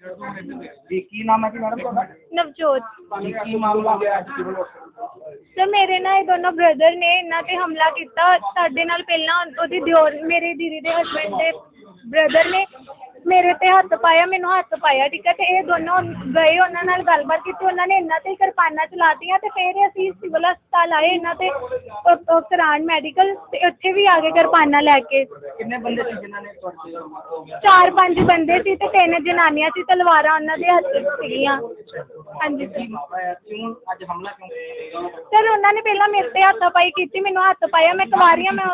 ਜੀ ਕੀ ਨਾਮ ਹੈ ਜੀ ਮੈਡਮ ਤੁਹਾਡਾ? ਨਵਜੋਤ। ਜੀ ਕੀ ਮਾਮਲਾ ਹੋਇਆ ਅੱਜ ਸਿਵਲ ਹਸਪਤਾਲ ਸਰ ਮੇਰੇ ਨਾਲ ਇਹ ਦੋਨੋਂ ਬ੍ਰਦਰ ਨੇ ਇਹਨਾਂ ਤੇ ਹਮਲਾ ਕੀਤਾ। ਸਾਡੇ ਨਾਲ ਪਹਿਲਾਂ ਉਹਦੀ ਦਿਓਰ ਮੇਰੇ ਦੀਦੀ ਦੇ ਹਸਬੰਡ ਦੇ ਬ੍ਰਦਰ ਨੇ ਮੇਰੇ ਤੇ ਹੱਥ ਪਾਇਆ ਮੈਨੂੰ ਹੱਥ ਪਾਇਆ ਠੀਕ ਹੈ? ਤੇ ਇਹ ਦੋਨੋਂ ਗਏ ਉਹਨਾਂ ਨਾਲ ਗੱਲਬਾਤ ਕੀਤੀ ਉਹਨਾਂ ਨੇ ਇਹਨਾਂ ਤੇ ਕਿਰਪਾਨਾਂ ਚਲਾਤੀਆਂ ਤੇ ਫਿਰ ਅਸੀਂ ਸਿਵਲ ਹਸਪਤਾਲ ਆਏ ਇਹਨਾਂ ਤੇ ਕਰਾਉਣ ਮੈਡੀਕਲ ਤੇ ਉੱਥੇ ਵੀ ਆ ਗਏ ਕਿਰਪਾਨਾਂ ਲੈ ਕੇ। ਕਿੰਨੇ ਬੰਦੇ ਸੀ ਜਿਨ੍ਹਾਂ ਨੇ ਤੁਹਾਡੇ ਹੋ ਗਿਆ ਚਾਰ ਪੰਜ ਬੰਦੇ ਸੀ ਤੇ ਤਿੰਨ ਜਨਾਨੀਆਂ ਸੀ ਤਲਵਾਰਾਂ ਉਹਨਾਂ ਦੇ ਹੱਥ ਸੀਗੀਆਂ। ਹਾਂਜੀ ਸਰ ਉਹਨਾਂ ਨੇ ਪਹਿਲਾਂ ਮੇਰੇ ਤੇ ਹੱਥਾਪਾਈ ਕੀਤੀ ਮੈਨੂੰ ਹੱਥ ਪਾਇਆ ਮੈਂ ਕੁਆਰੀ ਹਾਂ ਮੈਂ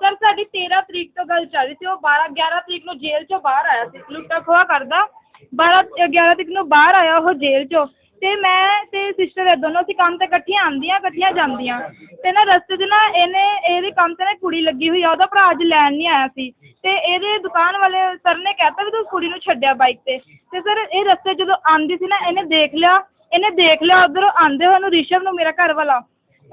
ਸਰ ਸਾਡੀ 13 ਤਰੀਕ ਤੋਂ ਗੱਲ ਚੱਲ ਰਹੀ ਸੀ ਉਹ 12 11 ਤਰੀਕ ਨੂੰ ਜੇਲ੍ਹ ਚੋਂ ਬਾਹਰ ਆਇਆ ਲੁੱਟਾ ਖੋਆ ਕਰਦਾ। 12 11 ਤਰੀਕ ਨੂੰ ਬਾਹਰ ਆਇਆ ਉਹ ਜੇਲ੍ਹ ਚੋਂ। ਤੇ ਮੈਂ ਤੇ ਸਿਸਟਰ ਦੋਨੋਂ ਅਸੀਂ ਕੰਮ ਤੇ ਇਕੱਠੀਆਂ ਆਉਂਦੀਆਂ, ਇਕੱਠੀਆਂ ਜਾਂਦੀਆਂ। ਤੇ ਨਾ ਰਸਤੇ 'ਚ ਨਾ ਇਹਨੇ, ਇਹਦੇ ਕੰਮ ਤੇ ਨਾ ਕੁੜੀ ਲੱਗੀ ਹੋਈ ਆ, ਉਹਦਾ ਭਰਾ ਅੱਜ ਲੈਣ ਨਹੀਂ ਆਇਆ ਸੀ। ਤੇ ਇਹਦੇ ਦੁਕਾਨ ਵਾਲੇ ਸਰ ਨੇ ਕਹਿ ਕਹਿਤਾ ਵੀ ਤੂੰ ਕੁੜੀ ਨੂੰ ਛੱਡਿਆ ਬਾਈਕ ਤੇ। ਤੇ ਸਰ ਇਹ ਰਸਤੇ 'ਚ ਜਦੋਂ ਆਉਂਦੀ ਸੀ ਨਾ, ਇਹਨੇ ਦੇਖ ਲਿਆ, ਇਹਨੇ ਦੇਖ ਲਿਆ, ਉਧਰੋਂ ਆਉਂਦੇ ਹੋਏ ਨੂੰ ਰਿਸ਼ਵ ਨੂੰ ਮੇਰਾ ਘਰ ਵਾਲਾ।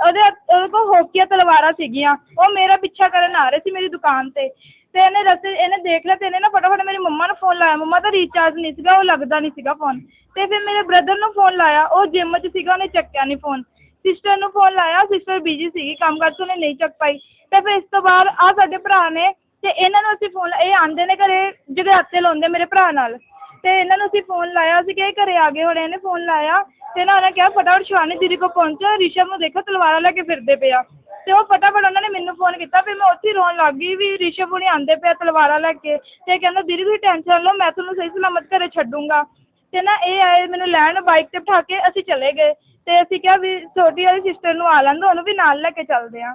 ਉਹਦੇ ਉਹਦੇ ਕੋਲ ਹੋਕੀਆਂ ਤਲਵਾਰਾਂ ਸੀਗੀਆਂ। ਉਹ ਮੇਰਾ ਪਿੱਛਾ ਕਰਨ ਆ ਰਹੇ ਸੀ ਮੇਰੀ ਦੁਕਾਨ ਤੇ। ਤੇ ਇਹਨੇ ਰਸਤੇ ਇਹਨੇ ਦੇਖ ਲਿਆ ਤੇ ਇਹਨੇ ਨਾ ਫਟਾਫਟ ਮੇਰੀ ਮੰਮਾ ਨੂੰ ਫੋਨ ਲਾਇਆ। ਮੰਮਾ ਦਾ ਰੀਚਾਰਜ ਨਹੀਂ ਸੀਗਾ, ਉਹ ਲੱਗਦਾ ਨਹੀਂ ਸੀਗਾ ਫੋਨ ਤੇ ਫਿਰ ਮੇਰੇ ਬ੍ਰਦਰ ਨੂੰ ਫੋਨ ਲਾਇਆ। ਉਹ ਜਿੰਮ 'ਚ ਸੀਗਾ, ਉਹਨੇ ਚੱਕਿਆ ਨਹੀਂ ਫੋਨ ਸਿਸਟਰ ਨੂੰ ਫੋਨ ਲਾਇਆ ਸਿਸਟਰ ਬਿਜ਼ੀ ਸੀਗੀ, ਕੰਮ ਕਾਰ ਕਰਕੇ ਉਹਨੇ ਨਹੀਂ ਚੱਕ ਪਾਈ। ਤੇ ਫਿਰ ਇਸ ਤੋਂ ਬਾਅਦ ਆਹ ਸਾਡੇ ਭਰਾ ਨੇ, ਤੇ ਇਹਨਾਂ ਨੂੰ ਅਸੀਂ ਫੋਨ ਇਹ ਆਉਂਦੇ ਨੇ ਘਰੇ ਜਗਰਾਤੇ ਲਾਉਂਦੇ ਮੇਰੇ ਭਰਾ ਨਾਲ। ਤੇ ਇਹਨਾਂ ਨੂੰ ਅਸੀਂ ਫੋਨ ਲਾਇਆ, ਅਸੀਂ ਕਿਹਾ ਇਹ ਘਰੇ ਆ ਗਏ ਹੋਣੇ, ਇਹਨੇ ਫੋਨ ਲਾਇਆ। ਤੇ ਨਾ ਉਹਨੇ ਕਿਹਾ, ਫਟਾਫਟ ਸ਼ਿਵਾਨੀ ਦੀਦੀ ਕੋਲ ਪਹੁੰਚੋ, ਰਿਸ਼ਵ ਨੂੰ ਦੇਖੋ, ਤਲਵਾਰਾਂ ਲੈ ਕੇ ਫਿਰਦੇ ਪਿਆ। ਤੇ ਉਹ ਫਟਾਫਟ ਉਹਨਾਂ ਨੇ ਮੈਨੂੰ ਫੋਨ ਕੀਤਾ ਫਿਰ ਮੈਂ ਉੱਥੇ ਹੀ ਰੋਣ ਲੱਗ ਗਈ ਵੀ ਰਿਸ਼ਵ ਹੁਣੀ ਆਂਦੇ ਪਿਆ ਤਲਵਾਰਾਂ ਲੈ ਕੇ ਤੇ ਕਹਿੰਦਾ ਦੀਦੀ ਤੁਸੀਂ ਟੈਨਸ਼ਨ ਲਓ ਮੈਂ ਤੁਹਾਨੂੰ ਸਹੀ ਸਲਾਮਤ ਘਰੇ ਛੱਡੂੰਗਾ। ਤੇ ਨਾ ਇਹ ਆਏ ਮੈਨੂੰ ਲੈਣ ਬਾਈਕ ਤੇ ਬਿਠਾ ਕੇ ਅਸੀਂ ਚਲੇ ਗਏ ਤੇ ਅਸੀਂ ਕਿਹਾ ਵੀ ਛੋਟੀ ਵਾਲੀ ਸਿਸਟਰ ਨੂੰ ਆ ਲੈਂਦੋ ਉਹਨੂੰ ਵੀ ਨਾਲ ਲੈ ਕੇ ਚੱਲਦੇ ਆ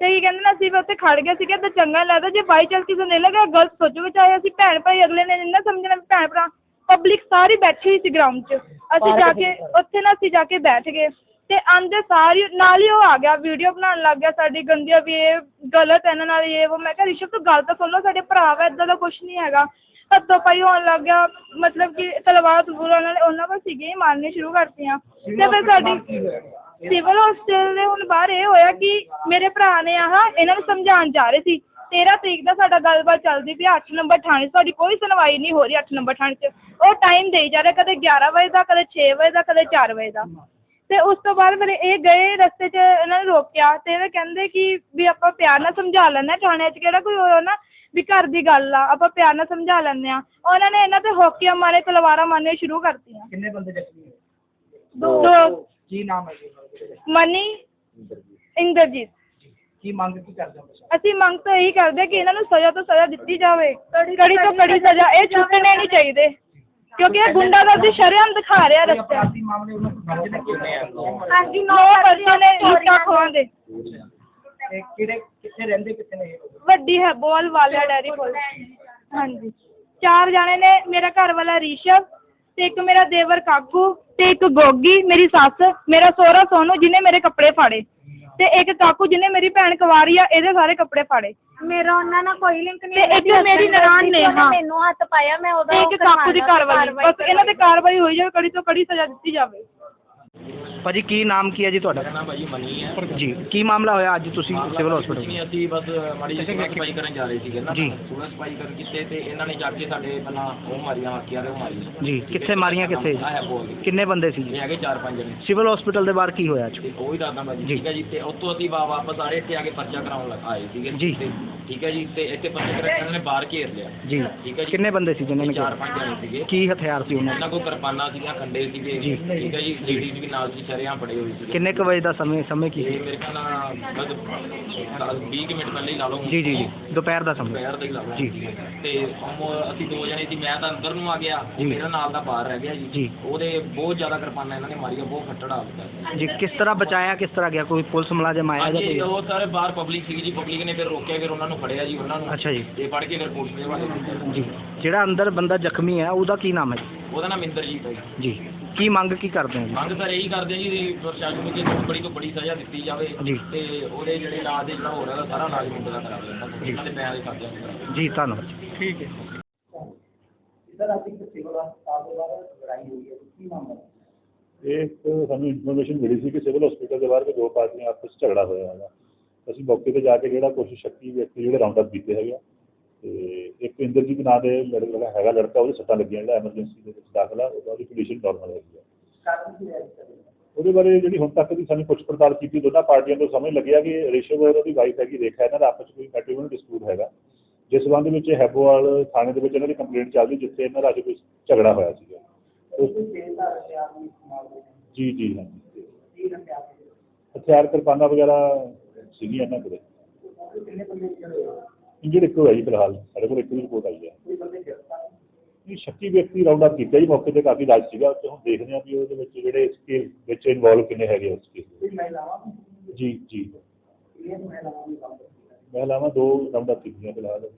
ਤੇ ਕੀ ਕਹਿੰਦੇ ਨਾ ਅਸੀਂ ਵੀ ਉੱਥੇ ਖੜ ਗਏ ਸੀਗੇ ਤਾਂ ਚੰਗਾ ਲੱਗਦਾ ਜੇ ਬਾਈ ਚਾਂਸ ਕਿਸੇ ਨੂੰ ਨਹੀਂ ਲੱਗਾ ਗਲਤ ਸੋਚੂਗੇ ਚਾਹੇ ਅਸੀਂ ਭੈਣ ਭਾਈ ਅਗਲੇ ਨੇ ਨਹੀਂ ਨਾ ਸਮਝਣਾ ਵੀ ਭੈਣ ਭਰਾ ਪਬਲਿਕ ਸਾਰੀ ਬੈਠੀ ਹੋਈ ਸੀ ਗਰਾਊਂਡ 'ਚ। ਅਸੀਂ ਜਾ ਕੇ ਉੱਥੇ ਨਾ ਅਸੀਂ ਜਾ ਕੇ ਬੈਠ ਗਏ। ਤੇ ਆਂਦੇ ਸਾਰੀ ਨਾਲ ਹੀ ਉਹ ਆ ਗਿਆ ਵੀਡੀਓ ਬਣਾਉਣ ਲੱਗ ਗਿਆ ਸਾਡੀ ਗੰਦੀਆਂ ਵੀ ਇਹ ਗਲਤ ਹੈ ਇਹਨਾਂ ਨਾਲ ਇਹ ਉਹ। ਮੈਂ ਕਿਹਾ ਰਿਸ਼ਵ ਤੋਂ ਗੱਲ ਤਾਂ ਸੁਣ ਲਓ ਸਾਡੇ ਭਰਾ ਵਾ ਇਦਾਂ ਦਾ ਕੁਝ ਨਹੀਂ ਹੈਗਾ। ਹੱਥੋਂ ਪਾਈ ਹੋਣ ਲੱਗ ਗਿਆ ਮਤਲਬ ਕਿ ਤਲਵਾਰ ਤਲਵਾਰ ਉਹਨਾਂ ਨੇ ਉਹਨਾਂ ਕੋਲ ਸੀਗੇ ਹੀ ਮਾਰਨੇ ਸ਼ੁਰੂ ਕਰਤੀਆਂ। ਤੇ ਫਿਰ ਸਾਡੀ ਸਿਵਲ ਹਸਪਤਾਲ ਦੇ ਹੁਣ ਬਾਹਰ ਇਹ ਹੋਇਆ ਕਿ ਮੇਰੇ ਭਰਾ ਨੇ ਆਹ ਇਹਨਾਂ ਨੂੰ ਸਮਝਾਉਣ ਜਾ ਰਹੇ ਸੀ। 13 ਤਰੀਕ ਦਾ ਸਾਡਾ ਗੱਲਬਾਤ ਚੱਲਦੀ ਪਈ 8 ਨੰਬਰ ਥਾਣੇ 'ਚ। ਸਾਡੀ ਕੋਈ ਸੁਣਵਾਈ ਨਹੀਂ ਹੋ ਰਹੀ 8 ਨੰਬਰ ਥਾਣੇ 'ਚ। ਉਹ ਟਾਈਮ ਦੇਈ ਜਾ ਰਿਹਾ ਕਦੇ 11 ਵਜੇ ਦਾ ਕਦੇ 6 ਵਜੇ ਦਾ ਕਦੇ 4 ਵਜੇ ਦਾ। ਤੇ ਉਸ ਤੋਂ ਬਾਅਦ ਫਿਰ ਇਹ ਗਏ ਰਸਤੇ 'ਚ ਇਹਨਾਂ ਨੇ ਰੋਕਿਆ ਤੇ ਇਹ ਕਹਿੰਦੇ ਕਿ ਵੀ ਆਪਾਂ ਪਿਆਰ ਨਾਲ ਸਮਝਾ ਲੈਂਦੇ ਹਾਂ ਥਾਣੇ 'ਚ ਕਿਹੜਾ ਕੋਈ ਉਹ ਨਾ ਵੀ ਘਰ ਦੀ ਗੱਲ ਆ ਆਪਾਂ ਪਿਆਰ ਨਾਲ ਸਮਝਾ ਲੈਂਦੇ ਆ ਉਹਨਾਂ ਨੇ ਇਹਨਾਂ ਤੇ ਹੋਕੀਆਂ ਮਾਰੇ ਤਲਵਾਰਾਂ ਮਾਰਨੇ ਸ਼ੁਰੂ ਕਰਤੀਆਂ। ਕਿੰਨੇ ਬੰਦੇ ਜ਼ਖਮੀ ਹੋਏ? ਦੋ। ਕੀ ਨਾਮ ਹੈ ਜੀ? ਮਨੀ ਇੰਦਰਜੀਤ। ਕੀ ਮੰਗ ਕੀ ਕਰਦੇ ਹੋ ਤੁਸੀਂ? ਅਸੀਂ ਮੰਗ ਤਾਂ ਇਹੀ ਕਰਦੇ ਕਿ ਇਹਨਾਂ ਨੂੰ ਸਜ਼ਾ ਤੋਂ ਸਜ਼ਾ ਦਿੱਤੀ ਜਾਵੇ। ਕੜੀ ਤੋਂ ਕੜੀ ਸਜ਼ਾ ਇਹ ਛੁੱਟਣੇ ਨਹੀਂ ਚਾਹੀਦੇ। ਕਿਉਂਕਿ ਇਹ ਗੁੰਡਾਗਰਦੀ ਸ਼ਰੇਆਮ ਦਿਖਾ ਰਿਹਾ ਕੋਈ ਰਸਤੇ ਅਪਰਾਧੀ ਮਾਮਲੇ ਉਹਨਾਂ ਤੋਂ ਦਰਜ ਨੇ ਕਿੰਨੇ ਆ ਹਾਂਜੀ ਨੌ ਪਰਚੇ ਨੇ ਲੁੱਟਾਂ ਖੋਹਾਂ ਦੇ। ਤੇ ਕਿਹੜੇ ਕਿੱਥੇ ਰਹਿੰਦੇ ਕਿੱਥੇ ਨੇ ਇਹ ਲੋਕ? ਵੱਡੀ ਹੈ ਬੋਲ ਵਾਲਿਆ ਡੈਰੀ ਕੋਲ ਹਾਂਜੀ। ਚਾਰ ਜਾਣੇ ਨੇ ਮੇਰਾ ਘਰ ਵਾਲਾ ਰੀਸ਼ਵ ਤੇ ਇੱਕ ਮੇਰਾ ਦੇਵਰ ਕਾਕੂ ਤੇ ਇੱਕ ਗੋਗੀ ਮੇਰੀ ਸੱਸ ਮੇਰਾ ਸਹੁਰਾ ਸੋਨੂ ਜਿਹਨੇ ਮੇਰੇ ਕੱਪੜੇ ਫਾੜੇ। ਤੇ ਇੱਕ ਕਾਕੂ ਜਿਹਨੇ ਮੇਰੀ ਭੈਣ ਕੁਵਾਰੀ ਆ ਇਹਦੇ ਸਾਰੇ ਕੱਪੜੇ ਫਾੜੇ। ਮੇਰਾ ਉਹਨਾਂ ਨਾਲ ਕੋਈ ਲਿੰਕ ਨਹੀਂ ਤੇ ਇੱਕ ਮੇਰੀ ਨਨਾਣ ਨੇ ਹਾਂ। ਮੈਨੂੰ ਹੱਥ ਪਾਇਆ ਮੈਂ ਉਹਦਾ ਤੇ ਇੱਕ ਕਾਕੂ ਦੀ ਕਾਰਵਾਈ ਬਸ ਇਹਨਾਂ ਤੇ ਕਾਰਵਾਈ ਹੋਈ ਜਾਵੇ ਕੜੀ ਤੋਂ ਕੜੀ ਸਜ਼ਾ ਦਿੱਤੀ ਜਾਵੇ। ਭਾਜੀ ਕੀ ਨਾਮ ਕੀ ਹੈ ਜੀ ਤੁਹਾਡਾ? ਮੇਰਾ ਨਾਮ ਭਾਜੀ ਮਨੀ ਹੈ। ਜੀ ਕੀ ਮਾਮਲਾ ਹੋਇਆ ਅੱਜ ਤੁਸੀਂ ਸਿਵਲ ਕੁਛ ਹਸਪੀਟਲ ਨਹੀਂ ਅਸੀਂ ਬਸ ਮਾੜੀ ਜਿਹੀ ਸਫ਼ਾਈ ਕਰਨ ਜਾ ਰਹੇ ਸੀਗੇ ਨਾ। ਜੀ। ਸੁਬਹ ਸਫ਼ਾਈ ਕਰਨ ਕੀਤੇ ਤੇ ਇਹਨਾਂ ਨੇ ਜਾ ਕੇ ਸਾਡੇ ਪਹਿਲਾਂ ਉਹ ਮਾਰੀਆਂ ਹਾਕੀਆਂ ਦੇ ਉਹ ਮਾਰੀਆਂ। ਜੀ ਕਿੱਥੇ ਮਾਰੀਆਂ ਕਿੱਥੇ? ਬੋਲ ਕਿੰਨੇ ਬੰਦੇ ਸੀ ਜੀ? ਇਹ ਹੈਗੇ ਚਾਰ ਪੰਜ ਜਣੇ। ਸਿਵਲ ਹਸਪੀਟਲ ਦੇ ਬਾਹਰ ਕੀ ਹੋਇਆ ਅੱਜ? ਤੇ ਉਹ ਹੀ ਦੱਸਦਾ ਭਾਜੀ ਜੀ। ਠੀਕ ਹੈ ਜੀ ਤੇ ਉੱਥੋਂ ਅਸੀਂ ਵਾ- ਵਾਪਸ ਆ ਰਹੇ ਇੱਥੇ ਆ ਕੇ ਪਰਚਾ ਕਰਾਉਣ ਲੱਗ ਆਏ ਸੀਗੇ। ਜੀ। ਤੇ ਠੀਕ ਹੈ ਜੀ ਤੇ ਇੱਥੇ ਪਰਚਾ ਕਰਾ ਕੇ ਇਹਨਾਂ ਨੇ ਬਾਹਰ ਘੇਰ ਲਿਆ। ਜੀ। ਠੀਕ ਹੈ ਜੀ। ਕਿੰਨੇ ਬੰਦੇ ਸੀ ਜਿਨ੍ਹਾਂ ਨੇ ਚਾਰ ਕਿਹਾ ਪੰਜ ਜਣੇ ਸੀਗੇ। ਕੀ ਹਥਿਆਰ ਸੀ ਉਹਨਾਂ ਇਹਨਾਂ ਕੋਲ ਕਿਰਪਾਨਾਂ ਸੀਗੀਆਂ ਖੰਡੇ ਸੀਗੇ। ਜੀ। ਠੀਕ ਹੈ ਜੀ ਲੇਡੀਜ਼ ਵੀ ਨਾਲ ਸੀ ਸ਼ਰਿਆਂ ਫੜੇ ਹੋਏ ਦੇ ਸੀਗੇ। ਕਿੰਨੇ ਕੁ ਵਜੇ ਦਾ ਸਮੇਂ ਸਮੇਂ ਕੀ ਇਹ ਸੀ? ਮੇਰੇ ਖਿਆਲ ਨਾਲ ਬਸ 20 ਕੁ ਮਿੰਟ ਪਹਿਲੇ ਹੀ ਲਾ ਲਓ। ਜੀ ਜੀ ਜੀ। ਦੁਪਹਿਰ ਦਾ ਸਮੇਂ। ਦੁਪਹਿਰ ਦਾ ਹੀ ਲਾ ਲਓ। ਜੀ। ਤੇ ਉਹ ਅਸੀਂ ਦੋ ਜਣੇ ਸੀ ਮੈਂ ਤਾਂ ਅੰਦਰ ਨੂੰ ਆ ਗਿਆ। ਉਹ ਜੀ। ਮੇਰਾ ਨਾਲ ਦਾ ਬਾਹਰ ਰਹਿ ਗਿਆ ਜੀ। ਜੀ। ਉਹਦੇ ਬਹੁਤ ਜ਼ਿਆਦਾ ਕਿਰਪਾਨਾਂ ਇਹਨਾਂ ਨੇ ਮਾਰੀਆਂ ਬਹੁਤ ਫੱਟੜ ਆ। ਦਿੱਤਾ ਜੀ ਕਿਸ ਤਰ੍ਹਾਂ ਬਚਾਇਆ ਕਿਸ ਤਰ੍ਹਾਂ ਗਿਆ? ਕੋਈ ਪੁਲਿਸ ਮੁਲਾਜ਼ਮ ਆਇਆ ਜਾਂ ਹਾਂਜੀ ਕੋਈ? ਉਹ ਸਾਰੇ ਬਾਹਰ ਪਬਲਿਕ ਸੀਗੀ ਜੀ। ਪਬਲਿਕ ਨੇ ਫਿਰ ਰੋਕਿਆ ਫਿਰ ਉਹਨਾਂ ਨੂੰ ਫੜਿਆ ਜੀ ਉਹਨਾਂ ਨੂੰ। ਅੱਛਾ ਜੀ। ਤੇ ਫੜ ਕੇ ਫਿਰ ਪੁਲਿਸ ਦੇ ਹਵਾਲੇ ਕੀਤਾ। ਜੀ। ਜਿਹੜਾ ਅੰਦਰ ਬੰਦਾ ਜ਼ਖਮੀ ਹੈ ਉਹਦਾ ਕੀ ਨਾਮ ਹੈ ਜੀ? ਉਹਦਾ ਨਾਮ ਇੰਦਰਜੀਤ ਹੈ ਜੀ। ਜੀ। ਕੀ ਮੰਗ ਕੀ ਕਰਦੇ ਹੋ ਜੀ? ਮੰਗ ਸਰ ਇਹੀ ਕਰਦੇ ਜੀ ਵੀ ਪ੍ਰਸ਼ਾਸਨ ਨੂੰ ਕਿ ਇਹਨੂੰ ਬੜੀ ਤੋਂ ਬੜੀ ਸਜ਼ਾ ਦਿੱਤੀ ਜਾਵੇ ਜੀ। ਤੇ ਉਹਦੇ ਜਿਹੜੇ ਇਲਾਜ ਦੇ ਜਿਹੜਾ ਹੋ ਰਿਹਾ ਸਾਰਾ ਇਲਾਜ ਮੁੰਡੇ ਦਾ ਕਰਾ ਲੈਣਾ ਜੀ। ਉਹਨਾਂ ਦੇ ਪੈਸੇ ਦੇ ਖਾਤੇ ਕਰਾ ਜੀ ਧੰਨਵਾਦ ਜੀ। ਠੀਕ ਹੈ। ਇਹ ਇੱਕ ਸਾਨੂੰ ਇਨਫੋਰਮੇਸ਼ਨ ਮਿਲੀ ਸੀ ਕਿ ਸਿਵਲ ਹਸਪੀਟਲ ਦੇ ਬਾਹਰ ਕੋਈ ਦੋ ਪਾਰਟੀਆਂ ਆਪਸ 'ਚ ਝਗੜਾ ਹੋਇਆ ਹੈਗਾ। ਅਸੀਂ ਮੌਕੇ ਤੇ ਜਾ ਕੇ ਜਿਹੜਾ ਕੁਛ ਸ਼ੱਕੀ ਵਿਅਕਤੀ ਜਿਹੜੇ ਰਾਉਂਡ ਅਪ ਕੀਤੇ ਹੈਗੇ ਆ ਤੇ ਇੱਕ ਇੰਦਰਜੀਤ ਨਾਂ ਦੇ ਲੜਕਾ ਹੈਗਾ ਲੜਕਾ ਉਹਦੇ ਸੱਟਾਂ ਲੱਗੀਆਂ ਜਿਹੜਾ ਐਮਰਜੈਂਸੀ ਦੇ ਵਿੱਚ ਦਾਖਲਾ ਉਹਦੀ ਕੰਡੀਸ਼ਨ ਨਾਰਮਲ ਹੈਗੀ ਸਰ ਉਹਦੇ ਬਾਰੇ ਜਿਹੜੀ ਹੁਣ ਤੱਕ ਦੀ ਸਾਨੂੰ ਪੁੱਛ ਪੜਤਾਲ ਕੀਤੀ ਦੋਨਾਂ ਪਾਰਟੀਆਂ ਤੋਂ ਸਮਝ ਲੱਗਿਆ ਕਿ ਰਿਸ਼ਵ ਔਰ ਉਹਦੀ ਵਾਈਫ ਹੈਗੀ ਰੇਖਾ ਇਹਨਾਂ ਦਾ ਆਪਸ ਵਿੱਚ ਕੋਈ ਮੈਟਰੀਮੋਨੀਅਲ ਡਿਸਪਿਊਟ ਹੈਗਾ। ਜਿਸ ਸੰਬੰਧ ਵਿੱਚ ਹੈਬੋਵਾਲ ਥਾਣੇ ਦੇ ਵਿੱਚ ਇਹਨਾਂ ਦੀ ਕੰਪਲੇਂਟ ਚੱਲਦੀ ਜਿੱਥੇ ਇਹਨਾਂ ਦਾ ਅੱਜ ਕੋਈ ਝਗੜਾ ਹੋਇਆ ਸੀਗਾ। ਜੀ ਜੀ ਹੈ ਹਥਿਆਰ ਕਿਰਪਾਨਾਂ ਵਗੈਰਾ ਸੀਗੀਆਂ ਇਹਨਾਂ ਕੋਲੇ। ਉਹ ਕਿੰਨੇ ਬੰਦੇ ਜੀ ਫਿਲਹਾਲ, ਸਾਡੇ ਕੋਲ ਇੱਕ ਵੀ ਰਿਪੋਰਟ ਆਈ ਹੈ। ਇਹ ਸ਼ੱਕੀ ਵਿਅਕਤੀ ਰਾਉਂਡ ਅਪ ਕੀਤਾ ਜੀ, ਮੌਕੇ ਤੇ ਕਾਫੀ ਰਾਜ ਸੀਗਾ, ਤੇ ਹੁਣ ਦੇਖਦੇ ਹਾਂ ਵੀ ਉਹਦੇ ਵਿੱਚ ਜਿਹੜੇ ਇਸ ਕੇਸ ਵਿੱਚ ਇਨਵੋਲਵ ਕਿੰਨੇ ਹੈਗੇ ਉਸ ਕੇਸ ਜੀ ਜੀ। ਮਹਿਲਾਵਾਂ ਦੋ ਰਾਉਂਡ ਅਪ ਕੀਤੀਆਂ ਫਿਲਹਾਲ।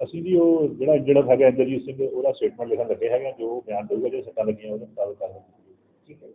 ਅਸੀਂ ਜੀ ਉਹ ਜਿਹੜਾ ਇੰਜਰਡ ਹੈਗਾ ਇੰਦਰਜੀਤ ਸਿੰਘ, ਉਹਦਾ ਸਟੇਟਮੈਂਟ ਲਿਖਣ ਲੱਗੇ ਹੈਗੇ ਜੋ ਬਿਆਨ ਦੇਊਗਾ, ਜੇ ਸੱਟਾਂ ਲੱਗੀਆਂ ਉਹਦੇ ਮੁਤਾਬਕ ਕਰ ਠੀਕ ਹੈ